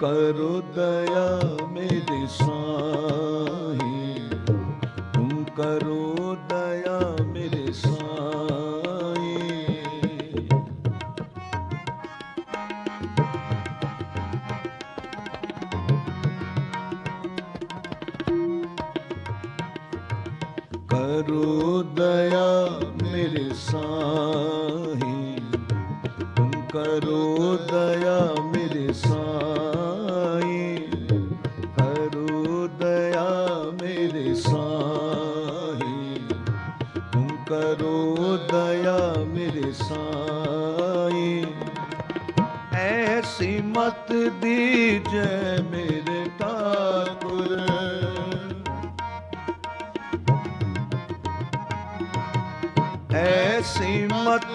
ਕਰੋ ਦਇਆ ਮੇਰੇ ਸਾਈਂ ਤੁਮ ਕਰੋ ਦਇਆ ਮੇਰੇ ਸਾਈਂ ਕਰੋ ਦਇਆ ਮੇਰੇ ਸਾਈਂ ਤੁਮ ਕਰੋ ਦਇਆ ਮੇਰੇ ਸਾਈਂ ਜੈ ਮੇਰੇ ਠਾਕੁਰ ਐਸੀ ਮਤ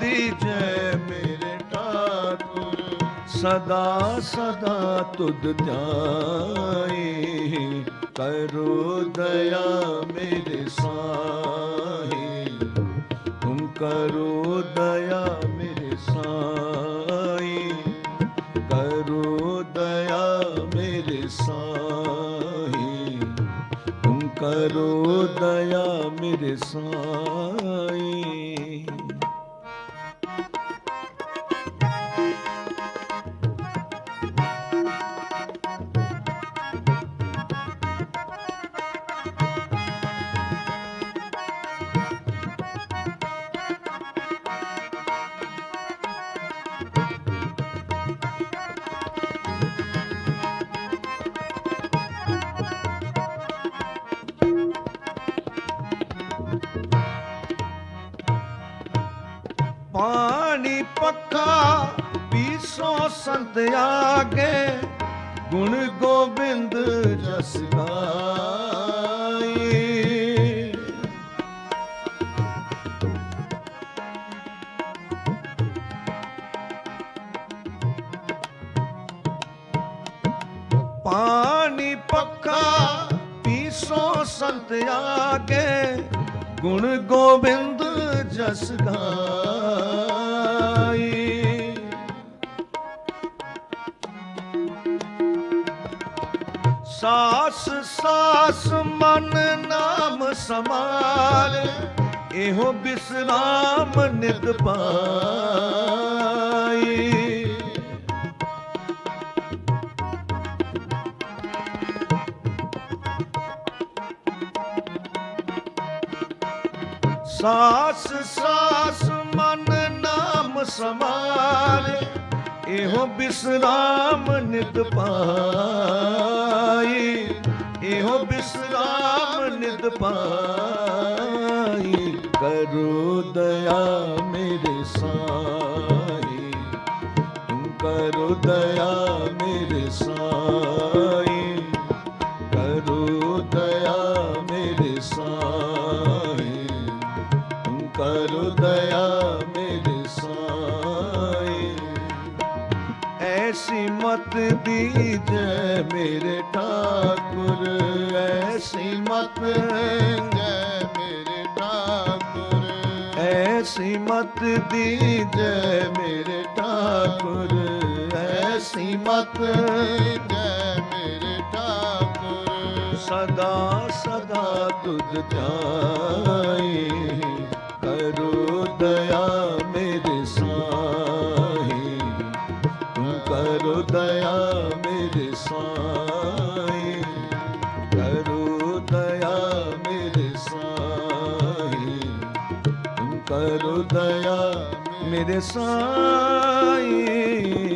ਦੀਜੈ ਮੇਰੇ ਠਾਕੁਰ ਸਦਾ ਸਦਾ ਤੁਧ ਧਿਆਈ ਕਰੋ ਦਇਆ ਮੇਰੇ ਸਾਈਂ ਤੁਮ ਕਰੋ ਦਇਆ ਮੇਰੇ ਪਾਣੀ ਪੱਖਾ ਪੀਸੋ ਸੰਤ ਆਗੇ। ਗੁਣ ਗੋਬਿੰਦ ਜਸ ਗਾਈ। ਪਾਣੀ ਪੱਕਾ ਪੀਸੋ ਸੰਤ ਆਗੇ। ਗੁਣ ਗੋਬਿੰਦ ਜਸ ਗਾਈ। ਸਾਸ ਸਾਸ ਮਨ ਨਾਮ ਸਮਾਲ ਇਹੋ ਬਿਸਰਾਮ ਨਿਤ ਪਾਈ। ਸਾਸ ਸਾਸ ਮਨ ਨਾਮ ਸਮਾਲੇ, ਇਹੋ ਬਿਸਰਾਮ ਨਿਤ ਪਾਈ, ਇਹੋ ਬਿਸਰਾਮ ਨਿਤ ਪਾਈ, ਕਰੋ ਦਇਆ ਮੇਰੇ ਸਾਈ ਤੁਮ ਕਰੋ ਦਇਆ ਮੇਰੇ ਸਾਈ। ਮਤ ਦੀਜੈ ਮੇਰੇ ਠਾਕੁਰ, ਐਸੀ ਮਤ ਜੈ ਮੇਰੇ ਠਾਕੁਰ। ਐਸੀ ਮਤ ਦੀਜੈ ਮੇਰੇ ਠਾਕੁਰ, ਐਸੀ ਮਤ ਜੈ ਮੇਰੇ ਠਾਕੁਰ। ਸਦਾ ਸਦਾ ਤੁਧ ਧਿਆਈ ਮੇਰੇ ਸਾਈ।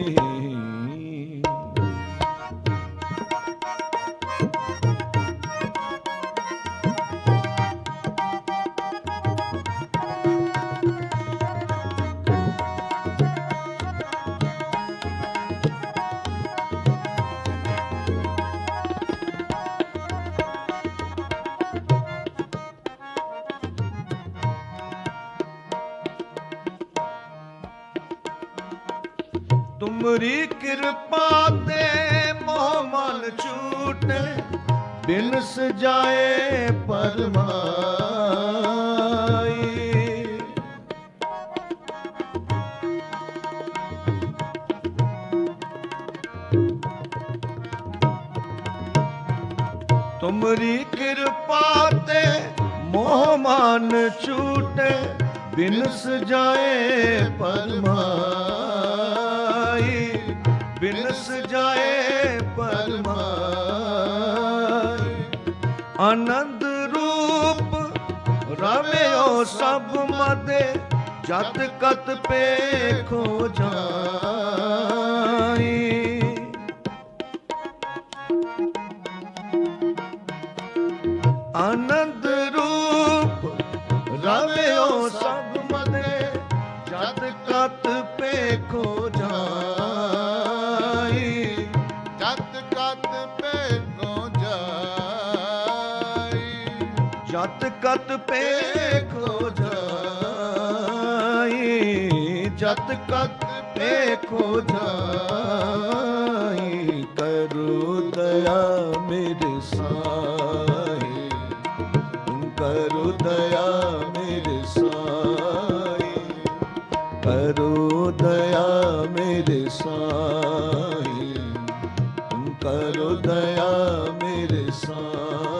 ਤੁਮਰੀ ਕਿਰਪਾ ਤੇ ਮੋਹ ਮਨ ਛੂਟੇ ਬਿਨ ਸਜਾਏ ਪਰਮਾਈ। ਤੁਮਰੀ ਕਿਰਪਾ ਤੇ ਮੋਹ ਮਨ ਛੂਟੇ ਬਿਨ ਸਜਾਏ ਪਰਮਾਈ। ਆਨੰਦ ਰੂਪ ਰਵਿਓ ਸਭ ਮਦੇ, ਜਤ ਕਤ ਪੇਖੋ ਜਾਈ। ਆਨੰਦ ਰੂਪ ਰਵਿਓ ਸਭ ਮਦੇ, ਜਤ ਕਤ ਪੇਖੋ ਜਾਈ। ਜਤ ਕਤ ਪੇਗੋ ਜਾਈ। ਜਤ ਕਤ ਪੇਖੋ ਜਾਈ, ਜਤ ਕਤ ਪੇਖੋ ਜਾਈ, ਕਰੋ ਦਇਆ ਮੇਰੇ ਸਾਈ ਤੁਮ ਕਰੋ ਦਇਆ ਮੇਰੇ ਸਾਈ, ਕਰੋ ਦਇਆ ਮੇਰੇ ਸਾਈ ਤੁਮ ਕਰੋ ਦਇਆ ਮੇਰੇ ਸਾਈ।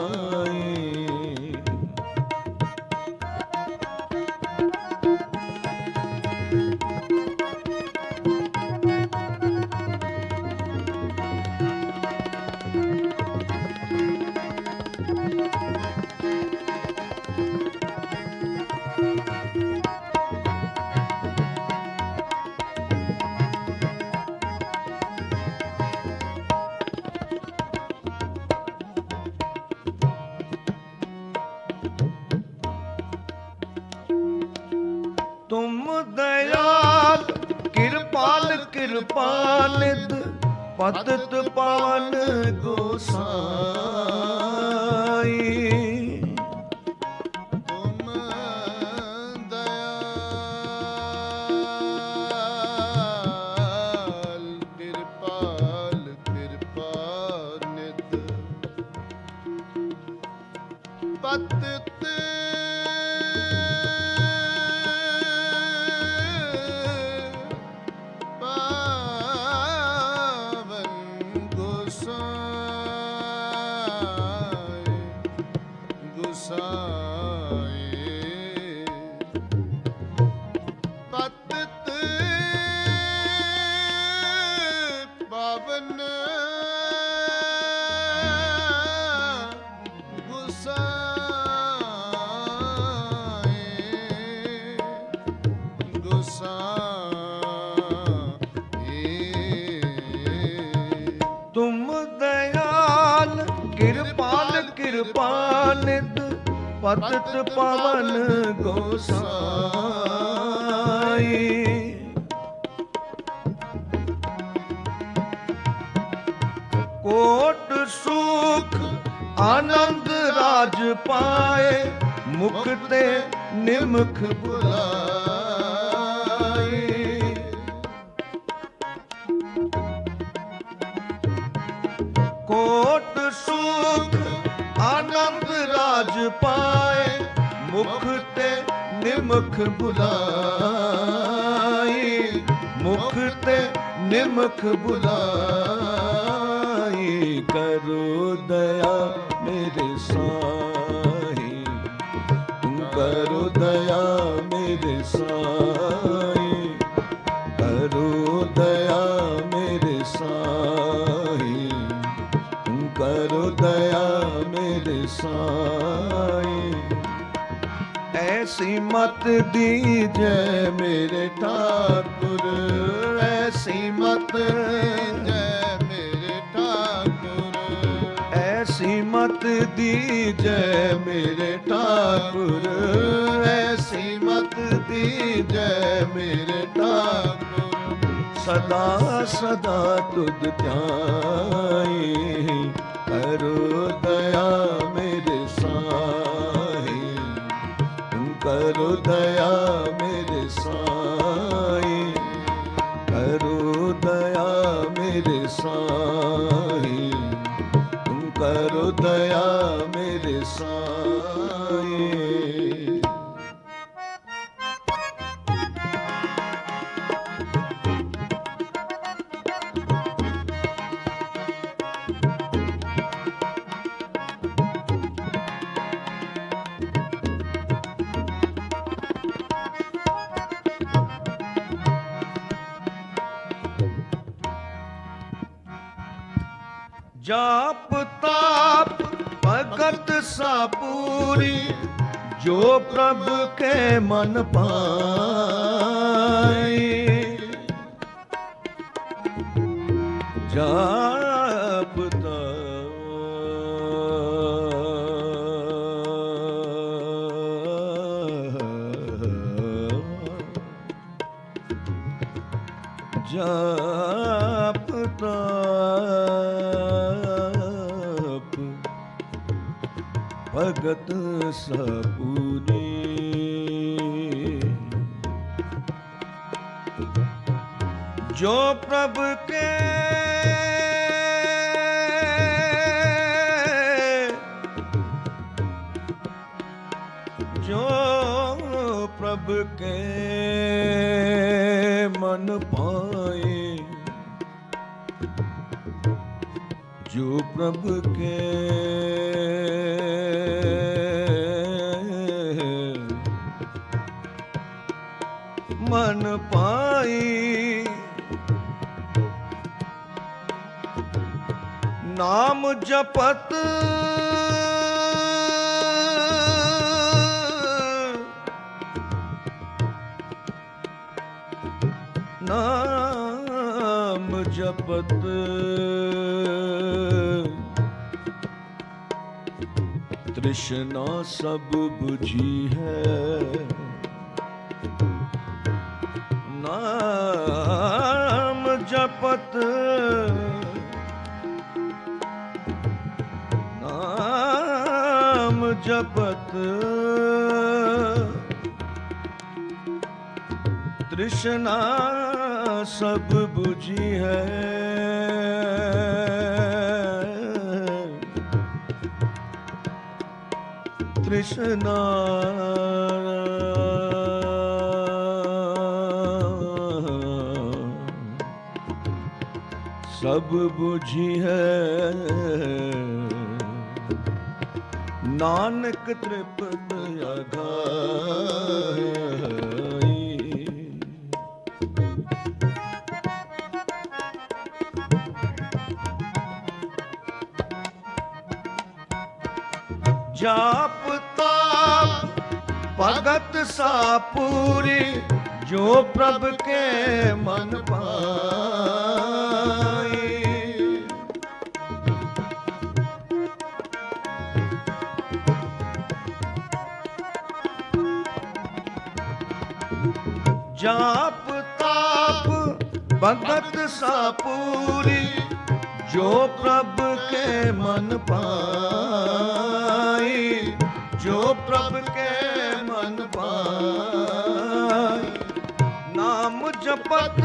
ਕਿਰਪਾਲ ਕਿਰਪਾਨਿਤ ਪਤਤ ਪਾਵਨ ਗੋਸਾਈ। ਪਤਤ ਪਾਵਨ ਗੋਸਾਈ। ਕੋਟ ਸੁਖ ਆਨੰਦ ਰਾਜ ਪਾਏ ਮੁਖ ਤੇ ਨਿਮਖ ਬੁਲਾਈ ਨਿਮਖ ਬੁਲਾਈ, ਮੁਖ ਤੇ ਨਿਮਖ ਬੁਲਾਈ, ਕਰੋ ਦਇਆ ਮੇਰੇ ਸਾਈ ਤੁਮ ਕਰੋ ਦਇਆ ਮੇਰੇ ਸਾਈ ਕਰੋ ਦਇਆ ਮੇਰੇ ਸਾਈ ਕਰੋ ਦਇਆ ਮੇਰੇ ਸਾਈ ਐਸੀ ਮਤ ਦੀਜੈ ਮੇਰੇ ਠਾਕੁਰ। ਐਸੀ ਮਤ ਜੈ ਮੇਰੇ ਠਾਕੁਰ। ਐਸੀ ਮਤ ਦੀਜੈ ਮੇਰੇ ਠਾਕੁਰ। ਐਸੀ ਮਤ ਦੀਜੈ ਮੇਰੇ ਠਾਕੁਰ। ਸਦਾ ਸਦਾ ਤੁਧ ਧਿਆਈ ਕਰੋ ਦਇਆ ਮੇਰੇ ਕਰੋ ਦਇਆ ਮੇਰੇ ਸਾਈ ਕਰੋ ਦਇਆ ਮੇਰੇ ਸਾਈ ਤੁਮ ਕਰੋ ਦਇਆ ਮੇਰੇ ਸਾਈ ਜਾਪ ਤਾਪ ਭਗਤ ਸਾਪੂਰੀ ਜੋ ਪ੍ਰਭ ਕੇ ਮਨ ਪਾਈ ਜਾਪ ਤਾਪ। ਜਾਪ ਤਾਪ ਭਗਤ ਸਪੂਰੀ ਜੋ ਪ੍ਰਭ ਕੇ ਜੋ ਪ੍ਰਭ ਕੇ ਮਨ ਪਾਏ ਜੋ ਪ੍ਰਭ ਕੇ। ਮਨ ਪਾਈ ਨਾਮ ਜਪਤ। ਨਾਮ ਜਪਤ। ਤ੍ਰਿਸ਼ਨਾ ਸਭ 부ਝੀ ਹੈ ਨਾਮ ਜਪਤ ਨਾਮ ਜਪਤ ਤ੍ਰਿਸ਼ਨਾ ਸਭ 부ਝੀ ਹੈ ਤ੍ਰਿਸ਼ਨਾ ਸਭ 부ਝੀ ਹੈ ਨਾਨਕ ਤ੍ਰਿਪਤ ਅਗਾਈ ਜਾਪ ਭਗਤ ਸਾਪੂਰੀ, ਜੋ ਪ੍ਰਭ ਕੇ ਮਨ ਪਾਈ। ਜਾਪ ਤਾਪ ਭਗਤ ਸਾਪੂਰੀ, ਜੋ ਪ੍ਰਭ ਕੇ ਮਨ ਪਾਈ, ਜੋ ਨਾਮ ਜਪਤ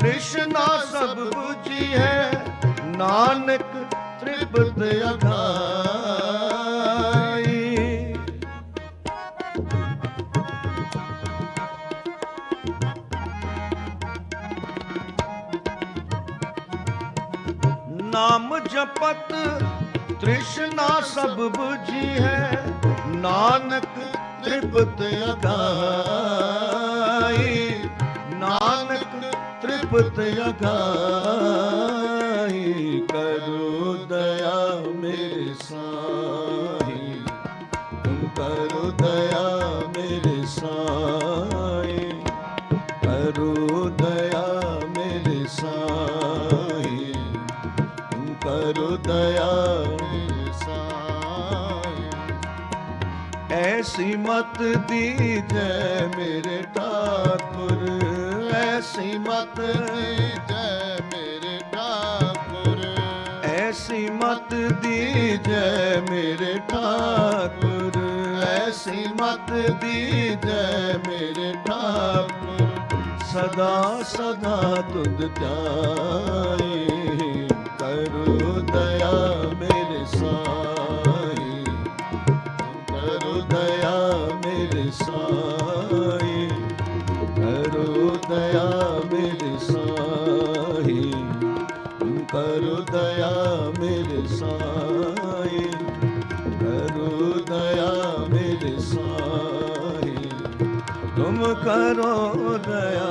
ਤ੍ਰਿਸ਼ਨਾ ਸਭ 부ਝੀ ਹੈ। ਨਾਨਕ ਤ੍ਰਿਪਤ ਅਗਾਈ ਨਾਮ ਜਪਤ ਤ੍ਰਿਸ਼ਨਾ ਸਭ 부ਝੀ ਹੈ। ਨਾਨਕ ਤ੍ਰਿਪਤ ਅਗਾਈ। ਨਾਨਕ ਤ੍ਰਿਪਤ ਅਗਾਈ। ਕਰੋ ਦਇਆ ਮੇ ਐਸੀ ਮਤ ਦੀਜੈ ਮੇਰੇ ਠਾਕੁਰ। ਐਸੀ ਮਤ ਜੈ ਮੇਰੇ ਠਾਕੁਰ। ਐਸੀ ਮਤ ਦੀਜੈ ਮੇਰੇ ਠਾਕੁਰ। ਐਸੀ ਮਤ ਦੀਜੈ ਮੇਰੇ ਠਾਕੁਰ। ਸਦਾ ਸਦਾ ਤੁਧ ਧਿਆਏ। ਕਰੋ ਦਇਆ ਮੇਰੇ ਕਰੋ ਦਇਆ ਮੇਰੇ ਸਾਈ ਤੁਮ ਕਰੋ ਦਇਆ ਮੇਰੇ ਸਾਈ ਕਰੋ ਦਇਆ ਮੇਰੇ ਸਾਈ ਤੁਮ ਕਰੋ ਦਇਆ